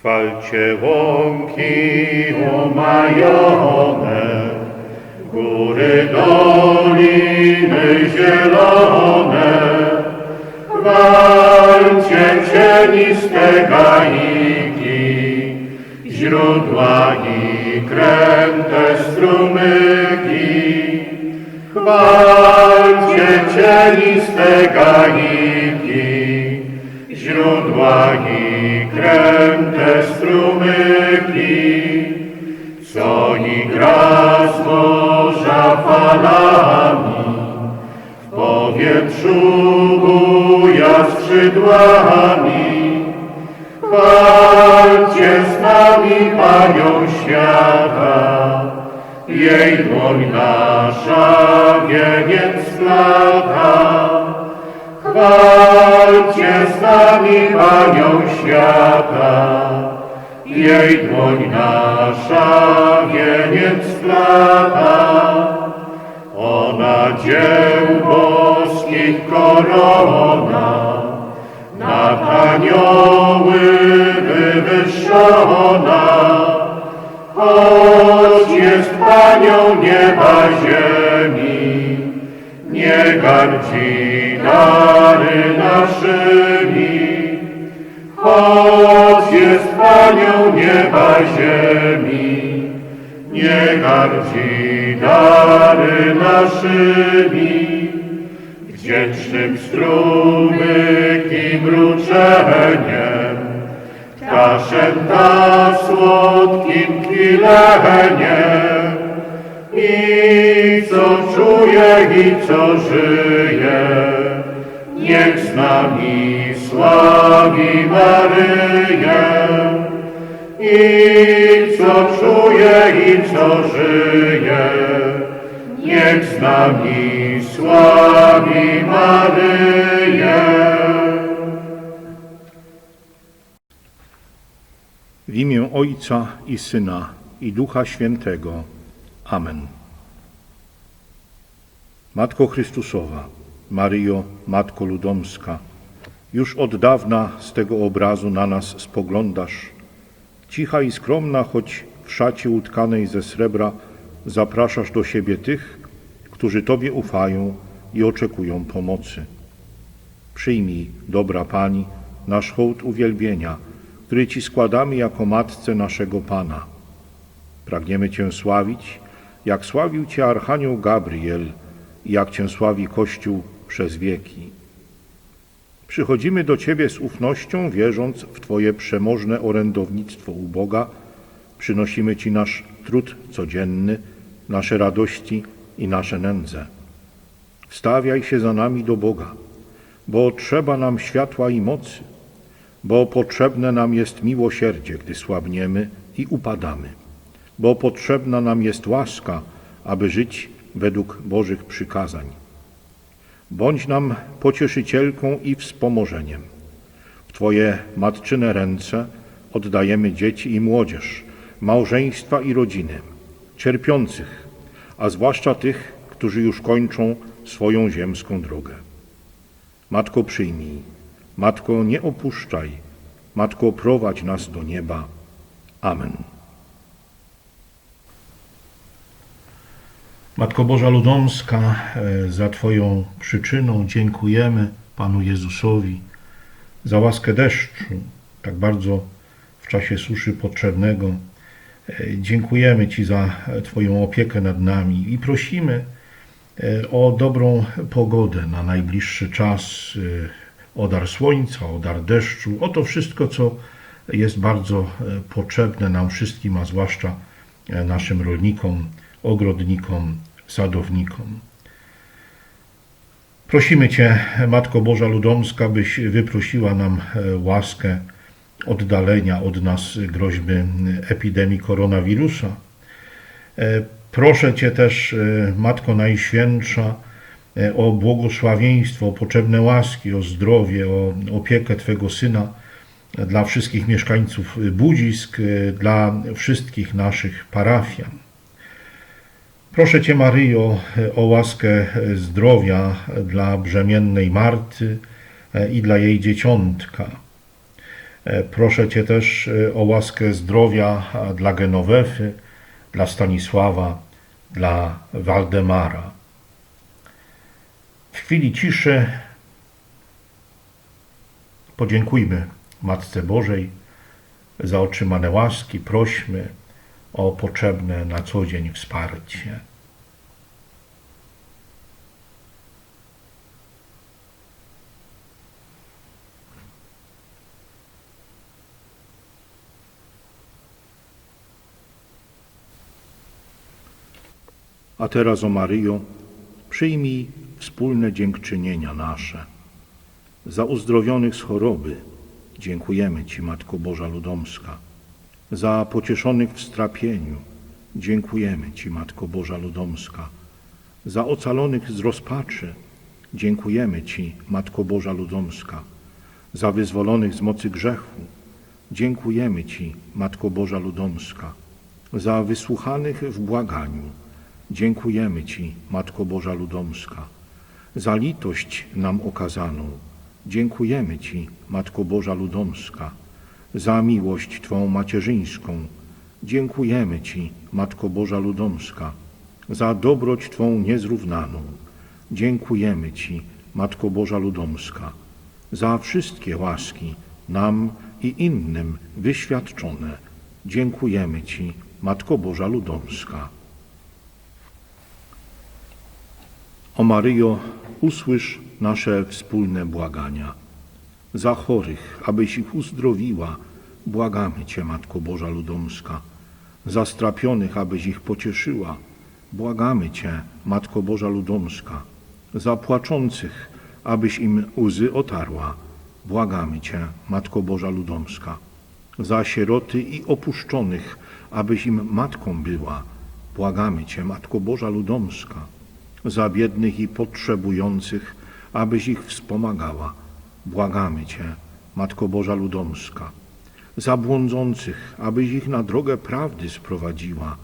Chwalcie łąki umajone, góry, doliny zielone. Chwalcie cieniste gaiki, źródła i kręte strumyki. Chwalcie cieniste gaiki, źródła i kręte strumyki. Co i gra z morza falami, w powietrzu buja skrzydłami. Chwalcie z nami Panią świata, jej dłoń nasza wieniec lata. Chwalcie z nami Panią świata, jej dłoń nasza wieniec lata. Ona dzieł boskich korona, nad anioły wywyższona. Choć jest Panią nieba ziemi, nie gardzi dary naszymi. Choć jest Panią nieba ziemi, nie gardzi dary naszymi. Wdzięcznym strumyk i mruczeniem, ptaszęta słodkim kwileniem. I co czuje, i co żyje, niech z nami sławi Maryję. I co czuje, i co żyje, niech z nami sławi Maryję. W imię Ojca i Syna i Ducha Świętego. Amen. Matko Chrystusowa, Maryjo, Matko Ludomska, już od dawna z tego obrazu na nas spoglądasz. Cicha i skromna, choć w szacie utkanej ze srebra, zapraszasz do siebie tych, którzy Tobie ufają i oczekują pomocy. Przyjmij, dobra Pani, nasz hołd uwielbienia, który Ci składamy jako Matce naszego Pana. Pragniemy Cię sławić, jak sławił Cię Archanioł Gabriel jak Cię sławi Kościół przez wieki. Przychodzimy do Ciebie z ufnością, wierząc w Twoje przemożne orędownictwo u Boga. Przynosimy Ci nasz trud codzienny, nasze radości i nasze nędze. Wstawiaj się za nami do Boga, bo trzeba nam światła i mocy, bo potrzebne nam jest miłosierdzie, gdy słabniemy i upadamy, bo potrzebna nam jest łaska, aby żyć według Bożych przykazań. Bądź nam pocieszycielką i wspomożeniem. W Twoje matczyne ręce oddajemy dzieci i młodzież, małżeństwa i rodziny, cierpiących, a zwłaszcza tych, którzy już kończą swoją ziemską drogę. Matko przyjmij, Matko nie opuszczaj, Matko prowadź nas do nieba. Amen. Matko Boża Ludomska, e, za Twoją przyczyną dziękujemy Panu Jezusowi za łaskę deszczu, tak bardzo w czasie suszy potrzebnego. E, Dziękujemy Ci za Twoją opiekę nad nami i prosimy e, o dobrą pogodę na najbliższy czas, o dar słońca, o dar deszczu, o to wszystko, co jest bardzo potrzebne nam wszystkim, a zwłaszcza naszym rolnikom, ogrodnikom, sadownikom. Prosimy Cię, Matko Boża Ludomska, byś wyprosiła nam e, łaskę oddalenia od nas groźby epidemii koronawirusa. E, Proszę Cię też, e, Matko Najświętsza, o błogosławieństwo, o potrzebne łaski, o zdrowie, o opiekę Twego Syna dla wszystkich mieszkańców Budzisk, dla wszystkich naszych parafian. Proszę Cię, Maryjo, o łaskę zdrowia dla brzemiennej Marty i dla jej dzieciątka. E, Proszę Cię też e, o łaskę zdrowia dla Genowefy, dla Stanisława, dla Waldemara. W chwili ciszy podziękujmy Matce Bożej za otrzymane łaski, prośmy o potrzebne na co dzień wsparcie. A teraz, o Maryjo, przyjmij wspólne dziękczynienia nasze. Za uzdrowionych z choroby dziękujemy Ci, Matko Boża Ludomska. Za pocieszonych w strapieniu dziękujemy Ci, Matko Boża Ludomska. Za ocalonych z rozpaczy dziękujemy Ci, Matko Boża Ludomska. Za wyzwolonych z mocy grzechu dziękujemy Ci, Matko Boża Ludomska. Za wysłuchanych w błaganiu dziękujemy Ci, Matko Boża Ludomska. Za litość nam okazaną dziękujemy Ci, Matko Boża Ludomska. Za miłość Twą macierzyńską dziękujemy Ci, Matko Boża Ludomska. Za dobroć Twą niezrównaną dziękujemy Ci, Matko Boża Ludomska. Za wszystkie łaski nam i innym wyświadczone dziękujemy Ci, Matko Boża Ludomska. O Maryjo, usłysz nasze wspólne błagania. Za chorych, abyś ich uzdrowiła, błagamy Cię, Matko Boża Ludomska. Za strapionych, abyś ich pocieszyła, błagamy Cię, Matko Boża Ludomska. Za płaczących, abyś im łzy otarła, błagamy Cię, Matko Boża Ludomska. Za sieroty i opuszczonych, abyś im matką była, błagamy Cię, Matko Boża Ludomska za biednych i potrzebujących, abyś ich wspomagała. Błagamy Cię, Matko Boża Ludomska. Za błądzących, abyś ich na drogę prawdy sprowadziła.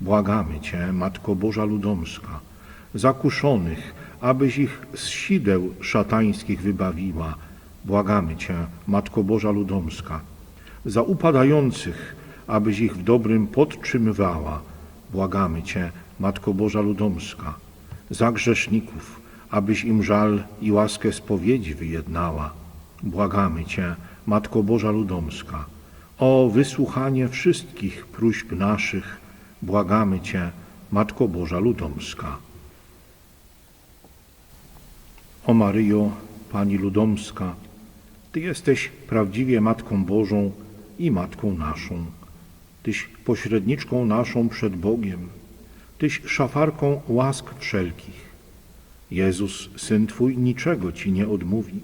Błagamy Cię, Matko Boża Ludomska. Za kuszonych, abyś ich z sideł szatańskich wybawiła. Błagamy Cię, Matko Boża Ludomska. Za upadających, abyś ich w dobrym podtrzymywała. Błagamy Cię, Matko Boża Ludomska za grzeszników, abyś im żal i łaskę spowiedzi wyjednała. Błagamy Cię, Matko Boża Ludomska, o wysłuchanie wszystkich próśb naszych, błagamy Cię, Matko Boża Ludomska. O Maryjo, Pani Ludomska, Ty jesteś prawdziwie Matką Bożą i Matką naszą. Tyś pośredniczką naszą przed Bogiem, Tyś szafarką łask wszelkich. Jezus, Syn Twój, niczego Ci nie odmówi.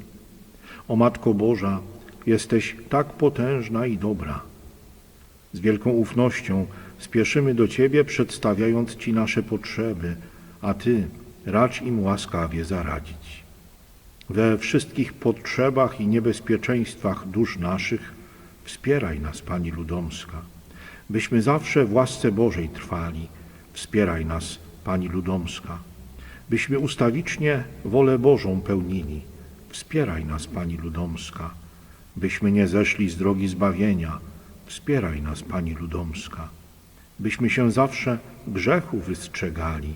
O Matko Boża, jesteś tak potężna i dobra. Z wielką ufnością spieszymy do Ciebie, przedstawiając Ci nasze potrzeby, a Ty racz im łaskawie zaradzić. We wszystkich potrzebach i niebezpieczeństwach dusz naszych wspieraj nas, Pani Ludomska, byśmy zawsze w łasce Bożej trwali, Wspieraj nas, Pani Ludomska, byśmy ustawicznie wolę Bożą pełnili. Wspieraj nas, Pani Ludomska, byśmy nie zeszli z drogi zbawienia. Wspieraj nas, Pani Ludomska, byśmy się zawsze grzechu wystrzegali.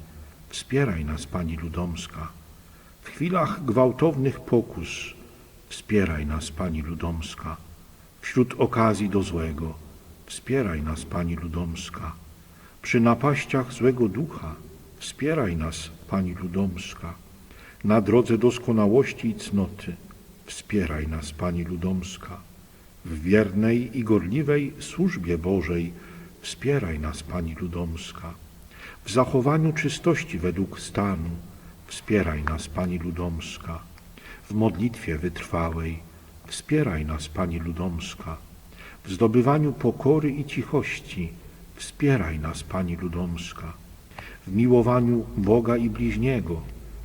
Wspieraj nas, Pani Ludomska. W chwilach gwałtownych pokus wspieraj nas, Pani Ludomska. Wśród okazji do złego wspieraj nas, Pani Ludomska. Przy napaściach złego ducha wspieraj nas, Pani Ludomska. Na drodze doskonałości i cnoty wspieraj nas, Pani Ludomska. W wiernej i gorliwej służbie Bożej wspieraj nas, Pani Ludomska. W zachowaniu czystości według stanu wspieraj nas, Pani Ludomska. W modlitwie wytrwałej wspieraj nas, Pani Ludomska. W zdobywaniu pokory i cichości Wspieraj nas, Pani Ludomska. W miłowaniu Boga i bliźniego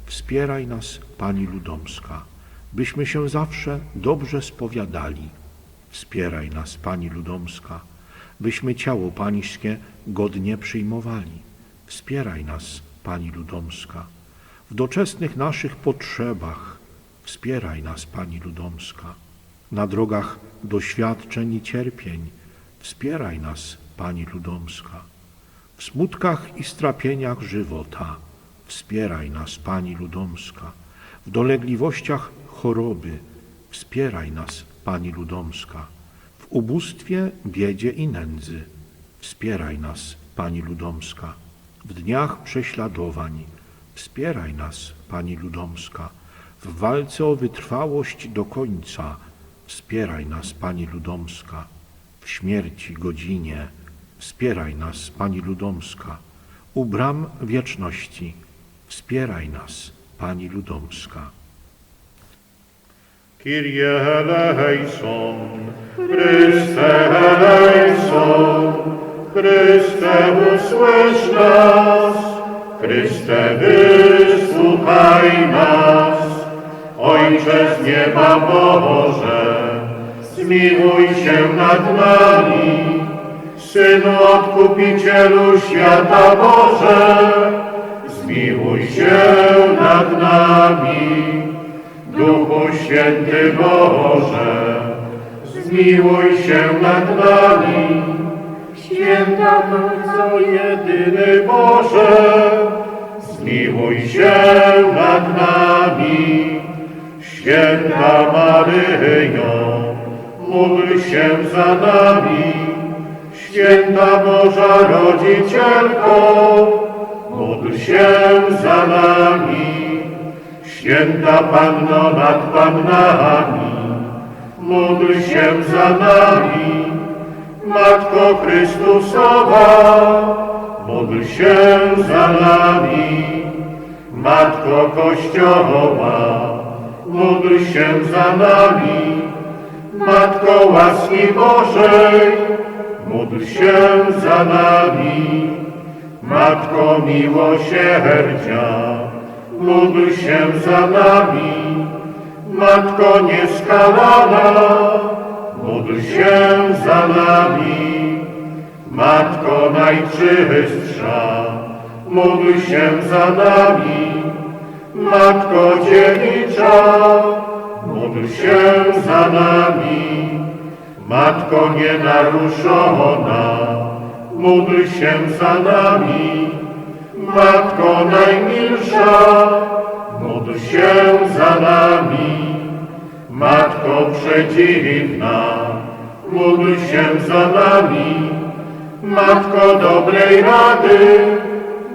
wspieraj nas, Pani Ludomska. Byśmy się zawsze dobrze spowiadali. Wspieraj nas, Pani Ludomska. Byśmy ciało Pańskie godnie przyjmowali. Wspieraj nas, Pani Ludomska. W doczesnych naszych potrzebach wspieraj nas, Pani Ludomska. Na drogach doświadczeń i cierpień wspieraj nas, Pani Ludomska. W smutkach i strapieniach żywota wspieraj nas, Pani Ludomska. W dolegliwościach choroby wspieraj nas, Pani Ludomska. W ubóstwie, biedzie i nędzy wspieraj nas, Pani Ludomska. W dniach prześladowań wspieraj nas, Pani Ludomska. W walce o wytrwałość do końca wspieraj nas, Pani Ludomska. W śmierci godzinie wspieraj nas, Pani Ludomska. U bram wieczności wspieraj nas, Pani Ludomska. Kyrie eleison, Chryste eleison, Chryste usłysz nas, Chryste wysłuchaj nas. Ojcze z nieba Boże, zmiłuj się nad nami, Synu Odkupicielu świata Boże, zmiłuj się nad nami. Duchu Święty Boże, zmiłuj się nad nami. Święta Trójco jedyny Boże, zmiłuj się nad nami. Święta Maryjo, módl się za nami. Święta Boża Rodzicielko, módl się za nami. Święta Panno nad Pannami, módl się za nami. Matko Chrystusowa, módl się za nami. Matko Kościoła, módl się za nami. Matko łaski Bożej, módl się za nami. Matko miłosierdzia, módl się za nami. Matko nieskalana, módl się za nami. Matko najczystsza, módl się za nami. Matko dziewicza, módl się za nami. Matko nienaruszona, módl się za nami. Matko najmilsza, módl się za nami. Matko przedziwna, módl się za nami. Matko dobrej rady,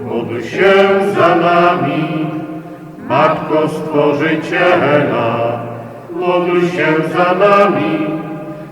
módl się za nami. Matko Stworzyciela, módl się za nami.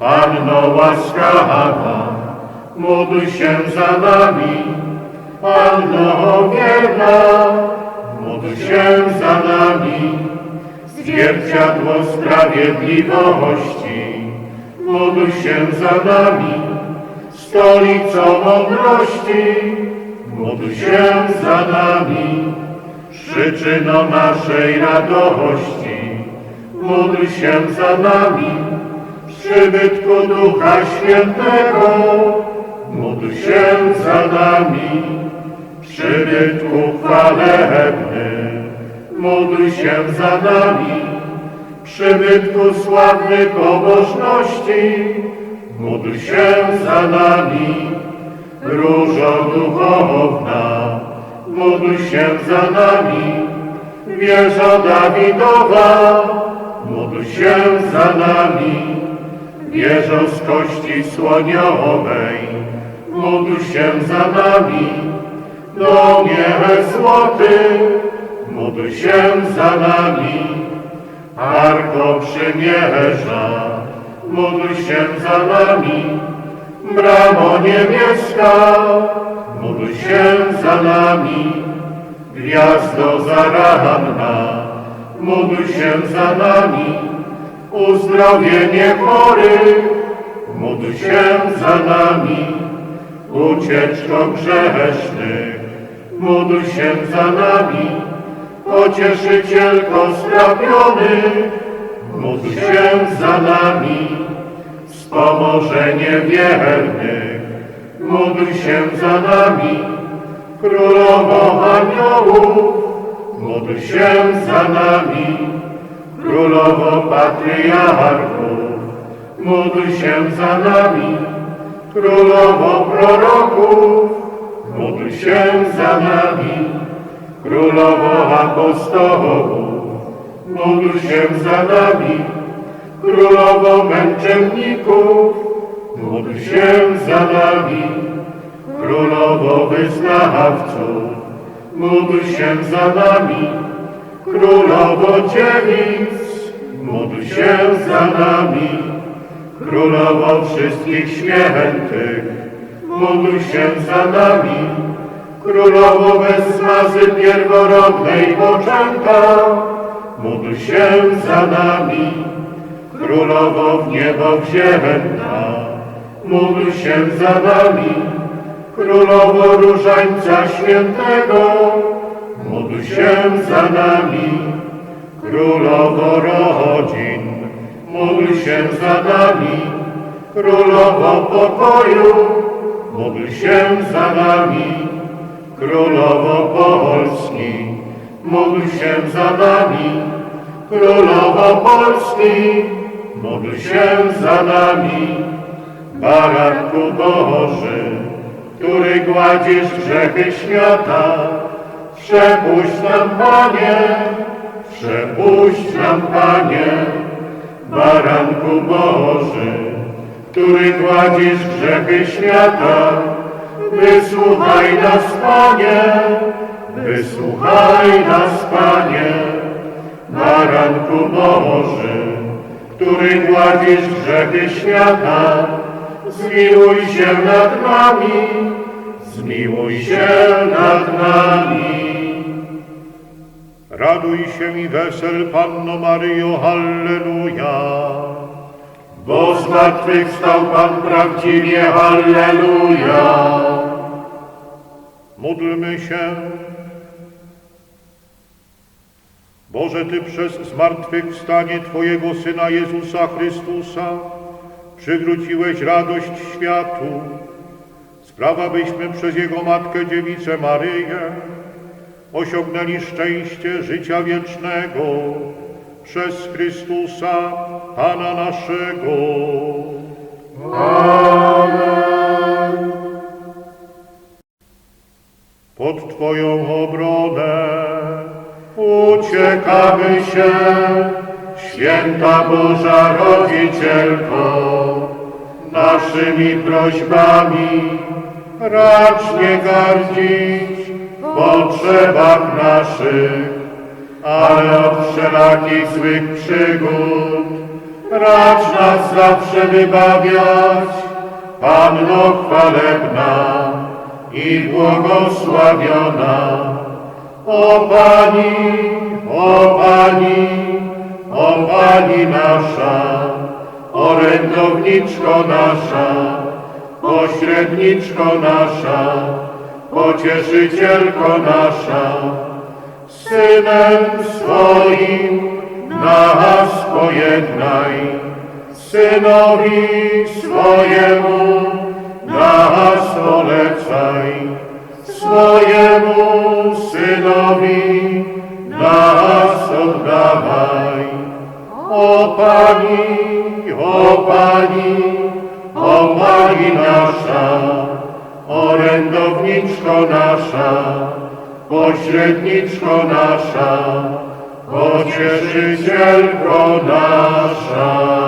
Panno łaskawa, módl się za nami. Panno wierna, módl się za nami. Zwierciadło sprawiedliwości, módl się za nami. Stolicą mądrości, módl się za nami. Przyczyną naszej radości, módl się za nami. Przybytku Ducha Świętego, módl się za nami. Przybytku chwalebny, módl się za nami. Przybytku sławny pobożności, módl się za nami. Różo duchowna, módl się za nami. Wieża Dawidowa, módl się za nami. Wieżo z kości słoniowej, módl się za nami. Domie złoty, módl się za nami. Arko przymierza, módl się za nami. Bramo niebieska, módl się za nami. Gwiazdo zaranna, módl się za nami. Uzdrowienie chorych, módl się za nami, ucieczko grzesznych, módl się za nami, pocieszycielko strapionych, módl się za nami, wspomożenie wiernych, módl się za nami, królowo aniołów, módl się za nami, królowo patriarchów, módl się za nami, królowo proroków, módl się za nami, królowo apostołów, módl się za nami, królowo męczenników, módl się za nami, królowo wyznawców, módl się za nami, królowo dziewic, módl się za nami, królowo wszystkich świętych, módl się za nami, królowo bez zmazy pierworodnej poczęta, módl się za nami, królowo w niebo wzięta, módl się za nami, królowo różańca świętego, módl się za nami, królowo rodzin, módl się za nami, królowo pokoju, módl się za nami, królowo Polski, módl się za nami, królowo Polski, módl się za nami, baranku Boży, który gładzisz grzechy świata, przepuść nam, Panie, przepuść nam, Panie, baranku Boży, który gładzisz grzechy świata, wysłuchaj nas, Panie, wysłuchaj nas, Panie, baranku Boży, który gładzisz grzechy świata, zmiłuj się nad nami, zmiłuj się nad nami. Raduj się i wesel, Panno Maryjo, Halleluja. Bo zmartwychwstał Pan prawdziwie, Halleluja. Módlmy się. Boże, Ty przez zmartwychwstanie Twojego Syna Jezusa Chrystusa przywróciłeś radość światu. Sprawa, byśmy przez Jego Matkę Dziewicę Maryję osiągnęli szczęście życia wiecznego przez Chrystusa, Pana naszego. Pod Twoją obronę Uciekamy się, święta Boża Rodzicielko, naszymi prośbami racz nie gardzić potrzebach naszych, ale od wszelakich złych przygód racz nas zawsze wybawiać, Panno chwalebna i błogosławiona. O Pani, o Pani, o Pani nasza, orędowniczko nasza, pośredniczko nasza, pocieszycielko nasza, Synem swoim nas pojednaj, Synowi swojemu nas polecaj, swojemu Synowi nas oddawaj. O Pani, o Pani, o Pani nasza, orędowniczko nasza, pośredniczko nasza, pocieszycielko nasza.